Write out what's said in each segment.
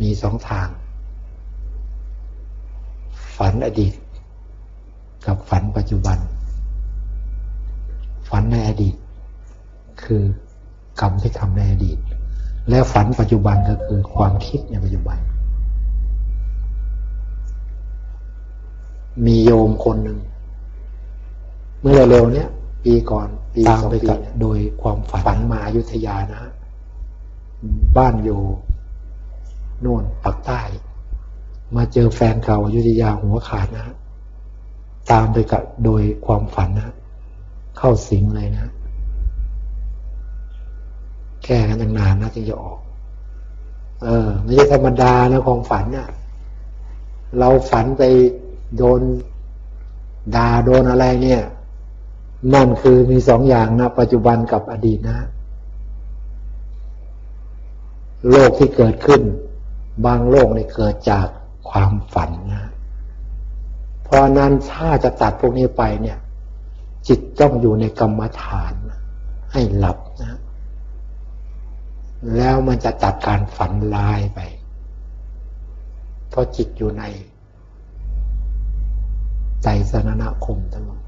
มีสองทาง ฝันอดีต กับฝันปัจจุบัน ฝันในอดีต คือกรรมที่ทำในอดีต และฝันปัจจุบันก็คือความคิดในปัจจุบัน มีโยมคนหนึ่ง เมื่อเร็วๆเนี้ยปีก่อนปีสองปีโดยความฝันฝันมาอยุธยานะ บ้านอยู่ โน่นปักใต้ มาเจอแฟนเก่าอยุธยาหัวขาดนะ ตามไปกับโดยความฝันนะ เข้าสิงเลยนะแก้กันนานนะจึงจะออก เออ ไม่ใช่ธรรมดานะความฝันนะ่ะ เราฝันไปโดนด่าโดนอะไรเนี่ยนั่นคือมีสองอย่างนะ ปัจจุบันกับอดีตนะ โลกที่เกิดขึ้น บางโลกนี่เกิดจากความฝันนะ เพราะนั้นถ้าจะตัดพวกนี้ไปเนี่ย จิตต้องอยู่ในกรรมฐาน ให้หลับนะ แล้วมันจะตัดการฝันลายไป เพราะจิตอยู่ในใจสนณคมทั้งหมด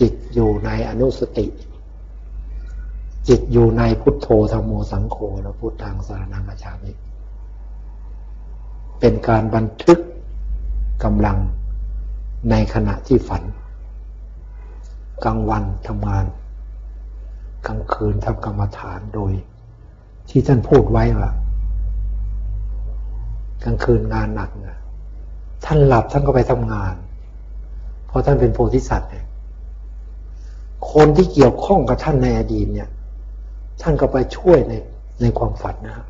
จิตอยู่ในอนุสติ จิตอยู่ในพุทโธธรรมโมสังโฆและพุทธังสารนังกัจามิเป็นการบันทึกกำลังในขณะที่ฝัน กลางวันทำงาน กลางคืนทำกรรมฐานโดย ที่ท่านพูดไว้ว่ากลางคืนงานหนักนะท่านหลับท่านก็ไปทำงาน เพราะท่านเป็นโพธิสัตว์เนี่ยคนที่เกี่ยวข้องกับท่านในอดีตเนี่ย ท่านก็ไปช่วยในในความฝันนะ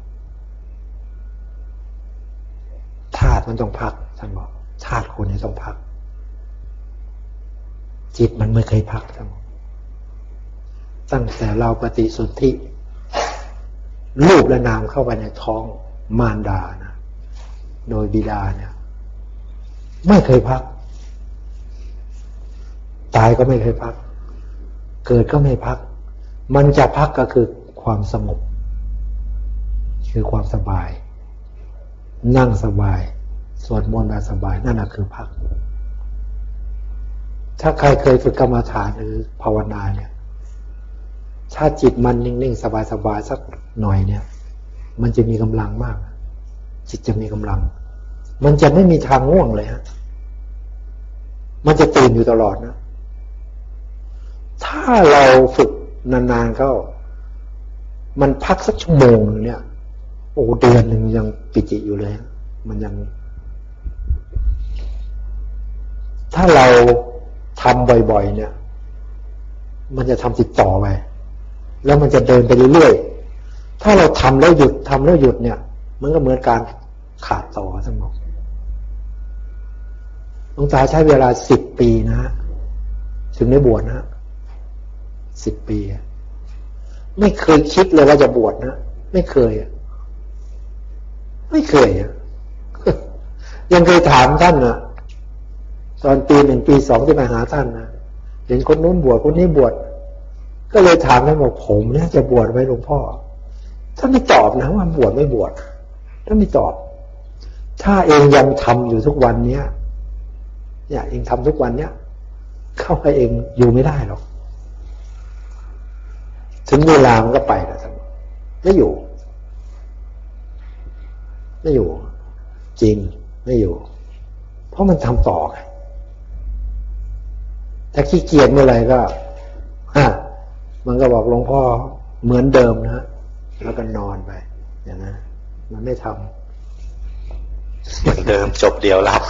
ธาตุมันต้องพัก ท่านบอกธาตุคนนี้ต้องพัก จิตมันไม่เคยพักท่านบอกตั้งแต่เราปฏิสนธิรูปและนามเข้าไปในท้องมารดานะโดยบิดาเนี่ย ไม่เคยพัก ตายก็ไม่เคยพัก เกิดก็ไม่พัก มันจะพักก็คือความสงบ คือความสบาย นั่งสบาย สวดมนต์แบบสบาย นั่นแหะคือพัก ถ้าใครเคยฝึกกรรมฐานหรือภาวนาเนี่ย ถ้าจิตมันนิ่งๆ สบายๆ สักหน่อยเนี่ย มันจะมีกำลังมาก จิตจะมีกำลัง มันจะไม่มีทางง่วงเลยฮะ มันจะตื่นอยู่ตลอดนะ ถ้าเราฝึก นานๆเข้า มันพักสักชั่วโมงนึงเนี่ย โอ้เดือนหนึ่งยังปิจิอยู่เลย มันยัง ถ้าเราทำบ่อยๆ เนี่ย มันจะทำติดต่อไป แล้วมันจะเดินไปเรื่อยๆ ถ้าเราทำแล้วหยุดทำแล้วหยุดเนี่ย มันก็เหมือนการขาดต่อสมองหลวงตาใช้เวลาสิบปีนะฮะถึงได้บวชนะ สิบปี ไม่เคยคิดเลยว่าจะบวชนะ ไม่เคย ไม่เคย ยังเคยถามท่านนะตอนปีหนึ่งปีสองที่มาหาท่านนะเห็นคนนู้นบวชคนนี้บวชก็เลยถามท่านบอกผมเนี่ยจะบวชไหมหลวงพ่อท่านไม่ตอบนะว่าบวชไม่บวชท่านไม่ตอบ ถ้าเองยังทำอยู่ทุกวันเนี้ยเนี่ยเองทำทุกวันเนี้ยเข้าไปเองอยู่ไม่ได้หรอก ถึงเวลามันก็ไปแล้วท่านไม่อยู่ ไม่อยู่ จริงไม่อยู่ เพราะมันทำต่อไงถ้าขี้เกียจเมื่อไหร่ก็ฮะมันก็บอกหลวงพ่อเหมือนเดิมนะแล้วก็นอนไปอย่างนั้นมันไม่ทำเหมือนเดิมจบเดียวรับ